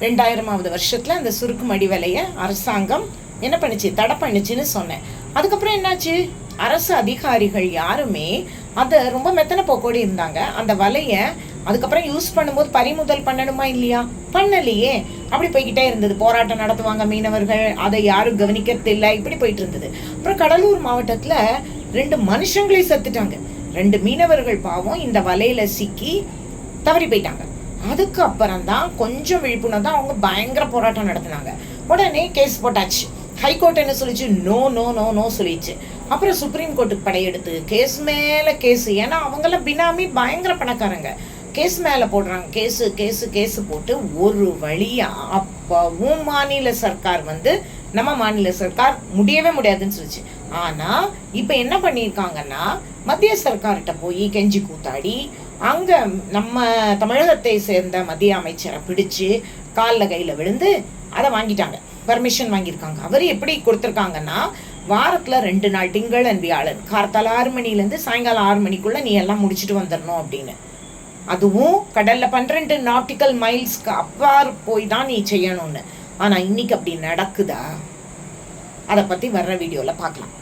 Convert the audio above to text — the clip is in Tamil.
ரெண்டாயிரமாவது வருஷத்தில் அந்த சுருக்கு மடி விலையை அரசாங்கம் என்ன பண்ணுச்சு? தடை பண்ணுச்சுன்னு சொன்னேன். அதுக்கப்புறம் என்னாச்சு? அரசு அதிகாரிகள் யாருமே அதை ரொம்ப மெத்தனை போக்கோடி இருந்தாங்க. அந்த வலையை அதுக்கப்புறம் யூஸ் பண்ணும்போது பறிமுதல் பண்ணணுமா இல்லையா? பண்ணலையே. அப்படி போய்கிட்டே இருந்தது. போராட்டம் நடத்துவாங்க மீனவர்கள். அதை யாரும் கவனிக்கிறது இல்லை இப்படி போயிட்டு இருந்தது. அப்புறம் கடலூர் மாவட்டத்தில் ரெண்டு மனுஷங்களே செத்துட்டாங்க. ரெண்டு மீனவர்கள் பாவம் இந்த வலையில் சிக்கி தவறி போயிட்டாங்க. அதுக்கு அப்புறம் தான் கொஞ்சம் விழிப்புணர்வு தான் அவங்க பயங்கர போராட்டம் நடத்தினாங்க. உடனே கேஸ் போட்டாச்சு. ஹைகோர்ட் என்ன சொல்லிச்சு? நோ நோ நோ நோ சொல்லிச்சு. அப்புறம் சுப்ரீம் கோர்ட்டுக்கு படையெடுத்து கேஸ் மேல கேஸ் ஏன்னா அவங்கள பினாமி பயங்கர பணக்காரங்க. கேஸ் மேல போடுறாங்க. கேஸு கேஸு கேஸு போட்டு ஒரு வழியா அப்பவும் மாநில சர்க்கார் வந்து நம்ம மாநில சர்க்கார் முடியவே முடியாதுன்னு சொல்லிச்சு. ஆனா இப்ப என்ன பண்ணியிருக்காங்கன்னா மத்திய சர்க்கார்கிட்ட போய் கெஞ்சி கூத்தாடி அங்க நம்ம தமிழகத்தை சேர்ந்த மத்திய அமைச்சரை பிடிச்சு காலில் கையில விழுந்து அதை வாங்கிட்டாங்க. பர்மிஷன் வாங்கியிருக்காங்க. அவர் எப்படி கொடுத்துருக்காங்கன்னா வாரத்துல ரெண்டு நாள் திங்கள் அண்ட் வியாழன் கார்த்தால ஆறு மணிலேருந்து சாயங்காலம் ஆறு மணிக்குள்ள நீ எல்லாம் முடிச்சுட்டு வந்துடணும் அப்படின்னு. அதுவும் கடல்ல பன்னிரெண்டு நாட்டிக்கல் மைல்ஸ்க்கு அப்பாறு போய் தான் நீ செய்யணும்னு. ஆனா இன்னைக்கு அப்படி நடக்குதா? அதை பத்தி வர்ற வீடியோல பார்க்கலாம்.